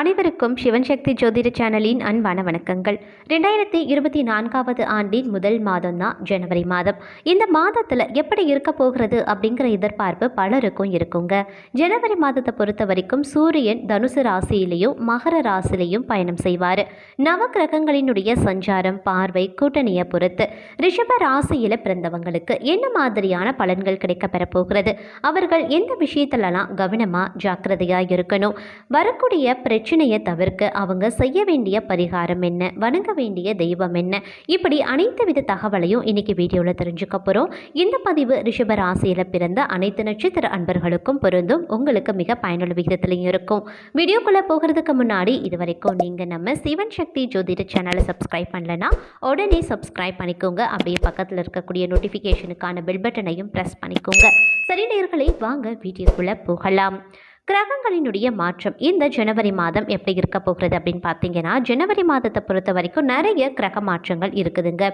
அனைவருக்கும் சிவன் சக்தி ஜோதிட சேனலின் அன்பான வணக்கங்கள். ரெண்டாயிரத்தி இருபத்தி நான்காவது ஆண்டின் முதல் மாதம் தான் ஜனவரி மாதம். இந்த மாதத்தில் எப்படி இருக்க போகிறது அப்படிங்கிற எதிர்பார்ப்பு பலருக்கும் இருக்குங்க. ஜனவரி மாதத்தை பொறுத்த வரைக்கும் சூரியன் தனுசு ராசியிலையும் மகர ராசியிலையும் பயணம் செய்வார். நவ கிரகங்களினுடைய சஞ்சாரம் பார்வை கூட்டணியை பொறுத்து ரிஷப ராசியில் பிறந்தவங்களுக்கு என்ன மாதிரியான பலன்கள் கிடைக்க பெறப்போகிறது அவர்கள் எந்த விஷயத்துலலாம் கவனமாக ஜாக்கிரதையாக இருக்கணும்? வரக்கூடிய பிரச்சனையை தவிர்க்க அவங்க செய்ய வேண்டிய பரிகாரம் என்ன? வணங்க வேண்டிய தெய்வம் என்ன? இப்படி அனைத்து வித தகவலையும் இன்றைக்கி வீடியோவில் தெரிஞ்சுக்க போகிறோம் இந்த பதிவு ரிஷப ராசியில் பிறந்த அனைத்து நட்சத்திர அன்பர்களுக்கும் பொருந்தும். உங்களுக்கு மிக பயனுள்ள விகிதத்திலையும் இருக்கும். வீடியோக்குள்ளே போகிறதுக்கு முன்னாடி இது வரைக்கும் நீங்கள் நம்ம சிவன் சக்தி ஜோதிட சேனலை சப்ஸ்கிரைப் பண்ணலனா உடனே சப்ஸ்கிரைப் பண்ணிக்கோங்க. அப்படியே பக்கத்தில் இருக்கக்கூடிய நோட்டிஃபிகேஷனுக்கான பெல் பட்டனையும் ப்ரெஸ் பண்ணிக்கோங்க. சரி நேர்களை வாங்க வீடியோக்குள்ளே போகலாம். கிரகங்களினுடைய மாற்றம் இந்த ஜனவரி மாதம் எப்படி இருக்க போகிறது அப்படின்னு பார்த்தீங்கன்னா ஜனவரி மாதத்தை பொறுத்த வரைக்கும் நிறைய கிரக மாற்றங்கள் இருக்குதுங்க.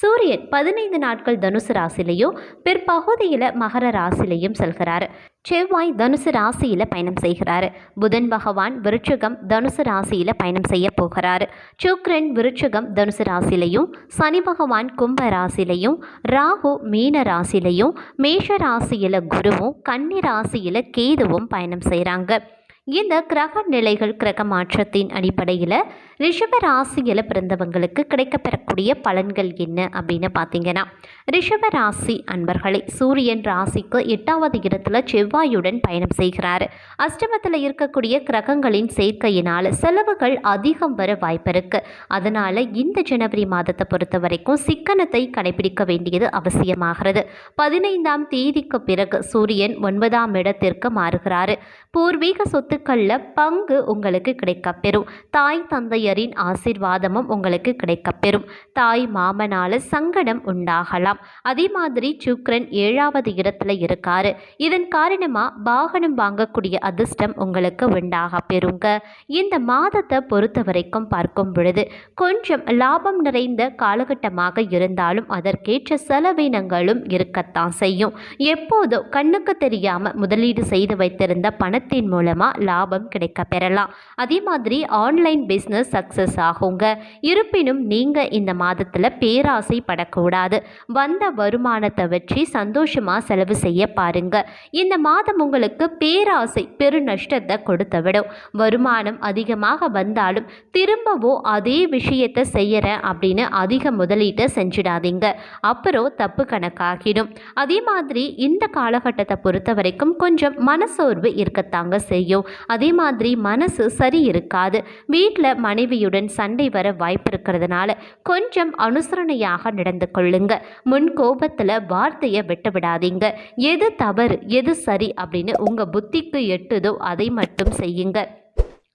சூரியன் பதினைந்து நாட்கள் தனுசு ராசிலையும் பிற்பகுதியில் மகர ராசிலையும் செல்கிறார். செவ்வாய் தனுசு ராசியில் பயணம் செய்கிறார். புதன் பகவான் விருட்சகம் தனுசு ராசியில் பயணம் செய்ய போகிறார். சுக்ரன் விருட்சகம் தனுசு ராசிலையும் சனி பகவான் கும்ப ராசிலையும் ராகு மீன ராசிலையும் மேஷ ராசியில் குருவும் கன்னி ராசியில் கேதுவும் பயணம் செய்கிறாங்க இந்த கிரக நிலைகள் கிரக மாற்றத்தின் அடிப்படையில் ரிஷப ராசியில் பிறந்தவங்களுக்கு கிடைக்கப்பெறக்கூடிய பலன்கள் என்ன அப்படின்னு பார்த்தீங்கன்னா ரிஷப ராசி அன்பர்களே சூரியன் ராசிக்கு எட்டாவது இடத்துல செவ்வாயுடன் பயணம் செய்கிறார். அஷ்டமத்தில் இருக்கக்கூடிய கிரகங்களின் சேர்க்கையினால் செலவுகள் அதிகம் வர வாய்ப்பு இருக்கு அதனால இந்த ஜனவரி மாதத்தை பொறுத்த வரைக்கும் சிக்கனத்தை கடைபிடிக்க வேண்டியது அவசியமாகிறது. பதினைந்தாம் தேதிக்கு பிறகு சூரியன் ஒன்பதாம் இடத்திற்கு மாறுகிறார். பூர்வீக சொத்துக்களில் பங்கு உங்களுக்கு கிடைக்கப்பெறும். தாய் தந்தையரின் ஆசிர்வாதமும் உங்களுக்கு கிடைக்கப்பெறும். தாய் மாமனால சங்கடம் உண்டாகலாம். அதே மாதிரி சுக்ரன் ஏழாவது இடத்துல இருக்காரு. இதன் காரணமா வாகனம் வாங்கக்கூடிய அதிர்ஷ்டம் உங்களுக்கு உண்டாக பெறுங்க. இந்த மாதத்தை பொறுத்த வரைக்கும் பார்க்கும் பொழுது கொஞ்சம் லாபம் நிறைந்த காலகட்டமாக இருந்தாலும் அதற்கேற்ற செலவினங்களும் இருக்கத்தான் செய்யும். எப்போதோ கண்ணுக்கு தெரியாம முதலீடு செய்து வைத்திருந்த பணத்தின் மூலமா லாபம் கிடைக்க பெறலாம். அதே மாதிரி ஆன்லைன் பிஸ்னஸ் சக்ஸஸ் ஆகுங்க. இருப்பினும் நீங்க இந்த மாதத்துல பேராசைப்படக்கூடாது வந்த வருமானத்தை வச்சு சந்தோஷமாக செலவு செய்ய பாருங்க. இந்த மாதம் உங்களுக்கு பேராசை பெரு நஷ்டத்தை கொடுத்து விடும் வருமானம் அதிகமாக வந்தாலும் திரும்பவும் அதே விஷயத்தை செய்கிறேன் அப்படின்னு அதிக முதலீட்டை செஞ்சிடாதீங்க. அப்புறம் தப்பு கணக்காகிடும். அதே மாதிரி இந்த காலகட்டத்தை பொறுத்த வரைக்கும் கொஞ்சம் மனசோர்வு இருக்கத்தாங்க செய்யும். அதே மாதிரி மனசு சரி இருக்காது. வீட்டில் மனைவியுடன் சண்டை வர வாய்ப்பு இருக்கிறதுனால கொஞ்சம் அனுசரணையாக நடந்து கொள்ளுங்க. முன் கோபத்தில் வார்த்தையை விட்டு விடாதீங்க எது தவறு எது சரி அப்படின்னு உங்கள் புத்திக்கு எட்டுதோ அதை மட்டும் செய்யுங்க.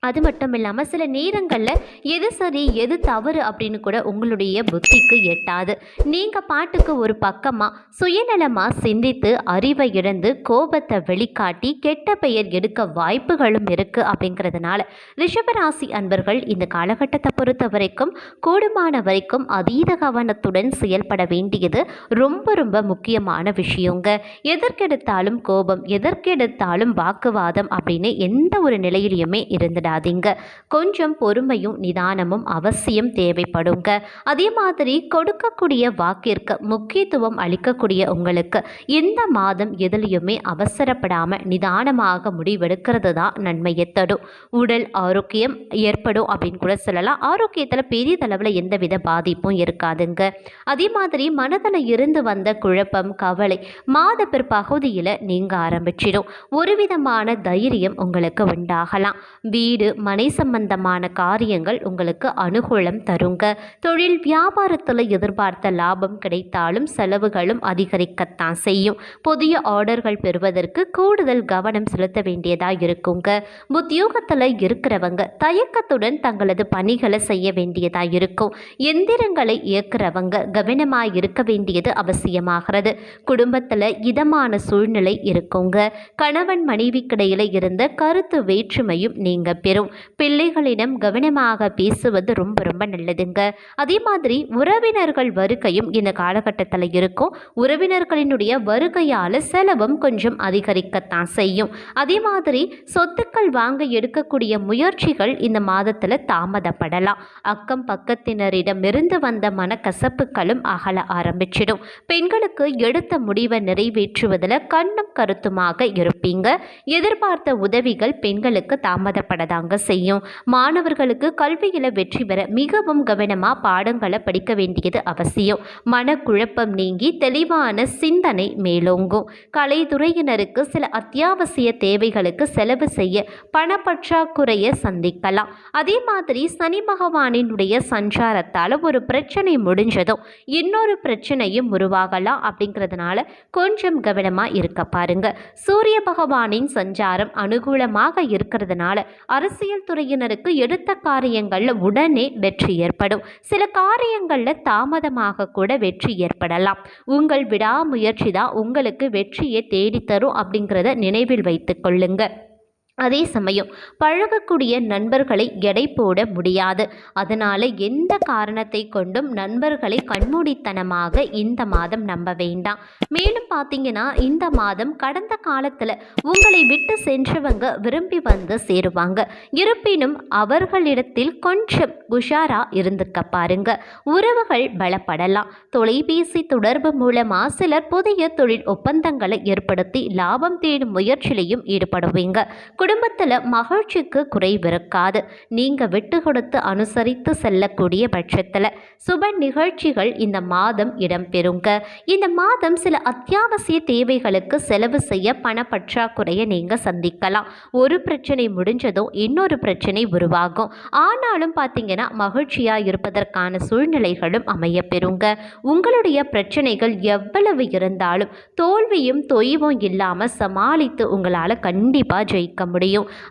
அது மட்டும் இல்லாமல் சில நேரங்களில் எது சரி எது தவறு அப்படின்னு கூட உங்களுடைய புத்திக்கு எட்டாது. நீங்கள் பாட்டுக்கு ஒரு பக்கமாக சுயநலமாக சிந்தித்து அறிவை இழந்து கோபத்தை வெளிக்காட்டி கெட்ட பெயர் எடுக்க வாய்ப்புகளும் இருக்குது அப்படிங்கிறதுனால ரிஷபராசி அன்பர்கள் இந்த காலகட்டத்தை பொறுத்த வரைக்கும் கூடுமான வரைக்கும் அதீத கவனத்துடன் செயல்பட வேண்டியது ரொம்ப ரொம்ப முக்கியமான விஷயங்க. எதற்கெடுத்தாலும் கோபம் எதற்கெடுத்தாலும் வாக்குவாதம் அப்படின்னு எந்த ஒரு நிலையிலையுமே இருந்துடாது விடாதீங்க கொஞ்சம் பொறுமையும் நிதானமும் அவசியம் தேவைப்படுங்க. அதே மாதிரி கொடுக்கக்கூடிய வாக்கிற்கு முக்கியத்துவம் அளிக்கக்கூடிய உங்களுக்கு இந்த மாதம் எதுலேயுமே அவசரப்படாமல் நிதானமாக முடிவெடுக்கிறது தான் நன்மையை தடும் உடல் ஆரோக்கியம் ஏற்படும் அப்படின்னு கூட சொல்லலாம். ஆரோக்கியத்தில் பெரியதளவில் எந்தவித பாதிப்பும் இருக்காதுங்க. அதே மாதிரி மனதில் இருந்து வந்த குழப்பம் கவலை மாத பிற்பகுதியில் நீங்க ஆரம்பிச்சிடும். ஒரு விதமான தைரியம் உங்களுக்கு உண்டாகலாம். வீடு வீடு மனை சம்பந்தமான காரியங்கள் உங்களுக்கு அனுகூலம் தருங்க. தொழில் வியாபாரத்தில் எதிர்பார்த்த லாபம் கிடைத்தாலும் செலவுகளும் அதிகரிக்கத்தான் செய்யும். புதிய ஆர்டர்கள் பெறுவதற்கு கூடுதல் கவனம் செலுத்த வேண்டியதாக இருக்குங்க. உத்தியோகத்தில் இருக்கிறவங்க தயக்கத்துடன் தங்களது பணிகளை செய்ய வேண்டியதாக இருக்கும். எந்திரங்களை இயக்குறவங்க கவனமாக இருக்க வேண்டியது அவசியமாகிறது. குடும்பத்தில் இதமான சூழ்நிலை இருக்குங்க. கணவன் மனைவிக்கிடையில் இருந்த கருத்து வேற்றுமையும் நீங்க பெறும். பிள்ளைகளிடம் கவனமாக பேசுவது ரொம்ப ரொம்ப நல்லதுங்க. அதே மாதிரி உறவினர்கள் வருகையும் இந்த காலகட்டத்தில் இருக்கும். உறவினர்களினுடைய வருகையால் செலவும் கொஞ்சம் அதிகரிக்கத்தான் செய்யும். அதே மாதிரி சொத்துக்கள் வாங்க எடுக்கக்கூடிய முயற்சிகள் இந்த மாதத்தில் தாமதப்படலாம். அக்கம் பக்கத்தினரிடமிருந்து வந்த மனக்கசப்புகளும் அகல ஆரம்பிச்சிடும். பெண்களுக்கு எடுத்த முடிவை நிறைவேற்றுவதில் கண்ணும் கருத்துமாக இருப்பீங்க. எதிர்பார்த்த உதவிகள் பெண்களுக்கு தாங்க செய்யும். மாணவர்களுக்கு கல்வியில் வெற்றி பெற மிகவும் கவனமாக பாடங்களை படிக்க வேண்டியது அவசியம். மனக்குழப்பம் நீங்கி தெளிவான சிந்தனை மேலோங்கும். கலைத்துறையினருக்கு சில அத்தியாவசிய தேவைகளுக்கு செலவு செய்ய பணப்பற்றாக்குறையை சந்திக்கலாம். அதே மாதிரி சனி பகவானினுடைய சஞ்சாரத்தால் ஒரு பிரச்சனை முடிஞ்சதும் இன்னொரு பிரச்சனையும் உருவாகலாம் அப்படிங்கிறதுனால கொஞ்சம் கவனமாக இருக்க பாருங்க. சூரிய பகவானின் சஞ்சாரம் அனுகூலமாக இருக்கிறதுனால அரசியல் துறையினருக்கு எடுத்த காரியங்களில் உடனே வெற்றி ஏற்படும். சில காரியங்களில் தாமதமாக கூட வெற்றி ஏற்படலாம். உங்கள் விடாமுயற்சி தான் உங்களுக்கு வெற்றியை தேடித்தரும் அப்படிங்கிறத நினைவில் வைத்துக் கொள்ளுங்கள் அதே சமயம் பழகக்கூடிய நண்பர்களை எடை போட முடியாது. அதனால் எந்த காரணத்தை கொண்டும் நண்பர்களை கண்மூடித்தனமாக இந்த மாதம் நம்ப வேண்டாம். மேலும் பார்த்தீங்கன்னா இந்த மாதம் கடந்த காலத்தில் உங்களை விட்டு சென்றவங்க விரும்பி வந்து சேருவாங்க. இருப்பினும் அவர்களிடத்தில் கொஞ்சம் உஷாரா இருந்துக்க பாருங்க. உறவுகள் பலப்படலாம். தொலைபேசி தொடர்பு மூலமாக சிலர் புதிய தொழில் ஒப்பந்தங்களை ஏற்படுத்தி லாபம் தேடும் முயற்சியிலையும் ஈடுபடுவீங்க. குடும்பத்தில் மகிழ்ச்சிக்கு குறைவிருக்காது நீங்கள் விட்டு கொடுத்து அனுசரித்து செல்லக்கூடிய பட்சத்தில் சுப நிகழ்ச்சிகள் இந்த மாதம் இடம்பெறுங்க. இந்த மாதம் சில அத்தியாவசிய தேவைகளுக்கு செலவு செய்ய பண பற்றாக்குறையை நீங்கள் சந்திக்கலாம். ஒரு பிரச்சனை முடிஞ்சதும் இன்னொரு பிரச்சனை உருவாகும். ஆனாலும் பார்த்தீங்கன்னா மகிழ்ச்சியாக இருப்பதற்கான சூழ்நிலைகளும் அமைய பெறுங்க உங்களுடைய பிரச்சனைகள் எவ்வளவு இருந்தாலும் தோல்வியும் தொய்வும் இல்லாமல் சமாளித்து உங்களால் கண்டிப்பாக ஜெயிக்க முடியும்.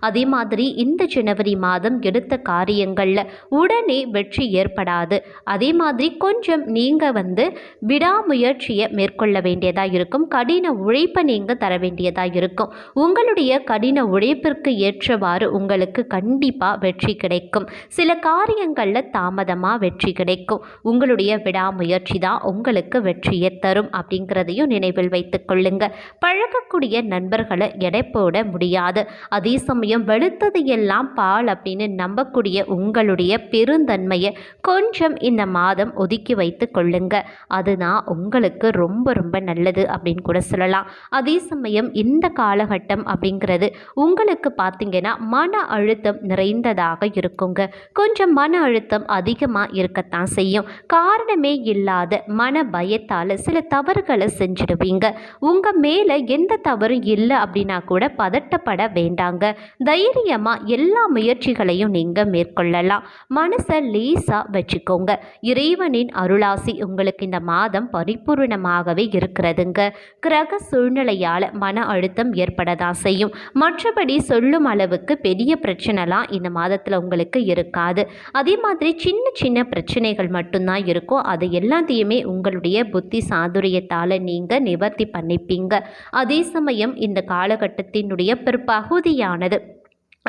அதே மாதிரி இந்த ஜனவரி மாதம் எடுத்த காரியங்களில் உடனே வெற்றி ஏற்படாது. அதே மாதிரி கொஞ்சம் நீங்கள் வந்து விடாமுயற்சியை மேற்கொள்ள வேண்டியதாக இருக்கும். கடின உழைப்பை நீங்கள் தர வேண்டியதாக இருக்கும். உங்களுடைய கடின உழைப்பிற்கு ஏற்றவாறு உங்களுக்கு கண்டிப்பாக வெற்றி கிடைக்கும். சில காரியங்களில் தாமதமாக வெற்றி கிடைக்கும். உங்களுடைய விடாமுயற்சி தான் உங்களுக்கு வெற்றியை தரும் அப்படிங்கிறதையும் நினைவில் வைத்துக் கொள்ளுங்கள் பழகக்கூடிய நண்பர்களை எடை போட முடியாது. அதே சமயம் வெளுத்தது எல்லாம் பால் அப்படின்னு நம்பக்கூடிய உங்களுடைய பெருந்தன்மையை கொஞ்சம் இந்த மாதம் ஒதுக்கி வைத்து கொள்ளுங்க. அதுதான் உங்களுக்கு ரொம்ப ரொம்ப நல்லது அப்படின்னு கூட சொல்லலாம். அதே சமயம் இந்த காலகட்டம் அப்படிங்கிறது உங்களுக்கு பார்த்தீங்கன்னா மன அழுத்தம் நிறைந்ததாக இருக்குங்க. கொஞ்சம் மன அழுத்தம் அதிகமாக இருக்கத்தான் செய்யும். காரணமே இல்லாத மன பயத்தால் சில தவறுகளை செஞ்சிடுவீங்க. உங்கள் மேலே எந்த தவறும் இல்லை அப்படின்னா கூட பதட்டப்பட வேண்டாம். வேண்டாங்க தைரியமாக எல்லா முயற்சிகளையும் நீங்கள் மேற்கொள்ளலாம். மனசை லேசாக வச்சுக்கோங்க. இறைவனின் அருளாசி உங்களுக்கு இந்த மாதம் பரிபூர்ணமாகவே இருக்கிறதுங்க. கிரக சூழ்நிலையால் மன அழுத்தம் ஏற்படதான் செய்யும். மற்றபடி சொல்லும் அளவுக்கு பெரிய பிரச்சனைலாம் இந்த மாதத்தில் உங்களுக்கு இருக்காது. அதே மாதிரி சின்ன சின்ன பிரச்சனைகள் மட்டும்தான் இருக்கும் அது எல்லாத்தையுமே உங்களுடைய புத்தி சாதுரியத்தால் நீங்கள் நிவர்த்தி பண்ணிப்பீங்க. அதே சமயம் இந்த காலகட்டத்தினுடைய பிற்பகுதி உறுதியானது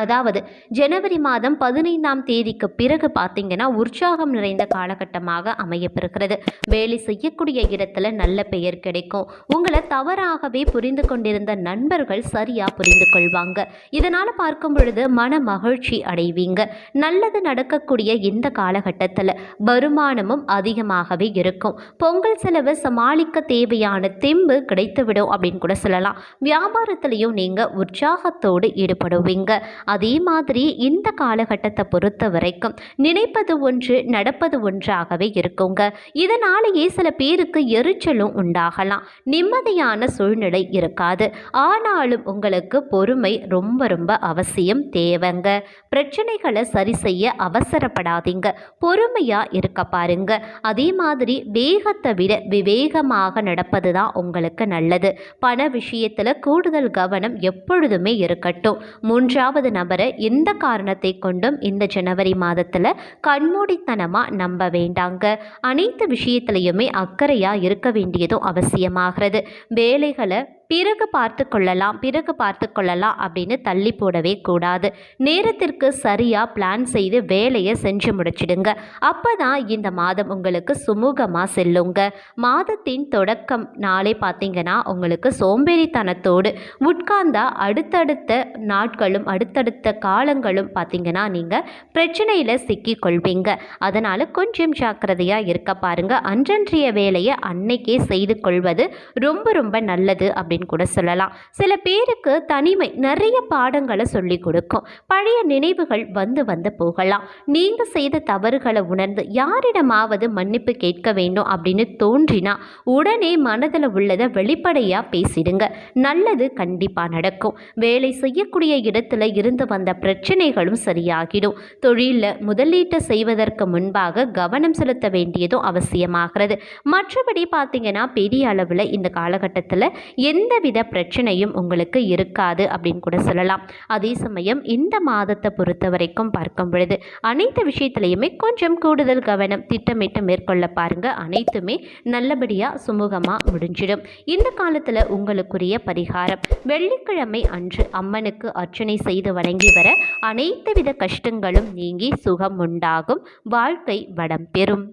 அதாவது ஜனவரி மாதம் பதினைந்தாம் தேதிக்கு பிறகு பார்த்தீங்கன்னா உற்சாகம் நிறைந்த காலகட்டமாக அமையப்பெறுகிறது. வேலை செய்யக்கூடிய இடத்துல நல்ல பெயர் கிடைக்கும். உங்களை தவறாகவே புரிந்து கொண்டிருந்த நண்பர்கள் சரியாக புரிந்து கொள்வாங்க. இதனால் பார்க்கும் பொழுது மன மகிழ்ச்சி அடைவீங்க. நல்லது நடக்கக்கூடிய இந்த காலகட்டத்தில் வருமானமும் அதிகமாகவே இருக்கும். பொங்கல் செலவு சமாளிக்க தேவையான தெம்பு கிடைத்துவிடும் அப்படின்னு கூட சொல்லலாம். வியாபாரத்திலையும் நீங்கள் உற்சாகத்தோடு ஈடுபடுவீங்க. அதே மாதிரி இந்த காலகட்டத்தை பொறுத்த வரைக்கும் நினைப்பது ஒன்று நடப்பது ஒன்றாகவே இருக்குங்க. இதனாலேயே சில பேருக்கு எரிச்சலும் உண்டாகலாம். நிம்மதியான சூழ்நிலை இருக்காது. ஆனாலும் உங்களுக்கு பொறுமை ரொம்ப ரொம்ப அவசியம் தேவைங்க. பிரச்சனைகளை சரி செய்ய அவசரப்படாதீங்க. பொறுமையாக இருக்க பாருங்க. அதே மாதிரி வேகத்தை விட விவேகமாக நடப்பது தான் உங்களுக்கு நல்லது. பண விஷயத்தில் கூடுதல் கவனம் எப்பொழுதுமே இருக்கட்டும். மூன்றாவது நபரை எந்த காரணத்தை கொண்டும் இந்த ஜனவரி மாதத்தில் கண்மூடித்தனமாக நம்ப வேண்டாங்க. அனைத்து விஷயத்துலையுமே அக்கறையாக இருக்க வேண்டியதும் அவசியமாகிறது. வேலைகளை பிறகு பார்த்து கொள்ளலாம் பிறகு பார்த்து கொள்ளலாம் அப்படின்னு தள்ளி போடவே கூடாது. நேரத்திற்கு சரியாக பிளான் செய்து வேலையை செஞ்சு முடிச்சிடுங்க. அப்போ தான் இந்த மாதம் உங்களுக்கு சுமூகமாக செல்லுங்க. மாதத்தின் தொடக்கம் நாளே பார்த்தீங்கன்னா உங்களுக்கு சோம்பேறித்தனத்தோடு உட்கார்ந்தா அடுத்தடுத்த நாட்களும் அடுத்தடுத்த காலங்களும் பார்த்தீங்கன்னா நீங்கள் பிரச்சனையில் சிக்கிக் கொள்வீங்க அதனால் கொஞ்சம் ஜாக்கிரதையாக இருக்க பாருங்கள் அன்றன்றைய வேலையை அன்னைக்கே செய்து கொள்வது ரொம்ப ரொம்ப நல்லது அப்படின்னு கூட சொல்லலாம். சில பேருக்கு தனிமை நிறைய பாடங்களை சொல்லி கொடுக்கும். பழைய நினைவுகள் வந்து வந்து போகலாம். நீங்கள் செய்த தவறுகளை உணர்ந்து யாரிடமாவது மன்னிப்பு கேட்க வேண்டும் அப்படின்னு தோன்றினா உடனே மனதில் உள்ளதை வெளிப்படையாக பேசிடுங்க. நல்லது கண்டிப்பாக நடக்கும். வேலை செய்யக்கூடிய இடத்துல இருந்து வந்த பிரச்சனைகளும் சரியாகிடும். தொழிலில் முதலீட்டு செய்வதற்கு முன்பாக கவனம் செலுத்த வேண்டியதும் அவசியமாகிறது. மற்றபடி பார்த்தீங்கன்னா பெரிய அளவில் இந்த காலகட்டத்தில் எந்த எந்தவித பிரச்சனையும் உங்களுக்கு இருக்காது அப்படின்னு கூட சொல்லலாம். அதே சமயம் இந்த மாதத்தை பொறுத்த வரைக்கும் பார்க்கும் பொழுது அனைத்து விஷயத்திலையுமே கொஞ்சம் கூடுதல் கவனம் திட்டமிட்டு மேற்கொள்ள பாருங்க. அனைத்துமே நல்லபடியாக சுமூகமாக முடிஞ்சிடும். இந்த காலத்தில் உங்களுக்குரிய பரிகாரம் வெள்ளிக்கிழமை அன்று அம்மனுக்கு அர்ச்சனை செய்து வணங்கி வர அனைத்து வித கஷ்டங்களும் நீங்கி சுகம் உண்டாகும் வாழ்க்கை வடம் பெறும்.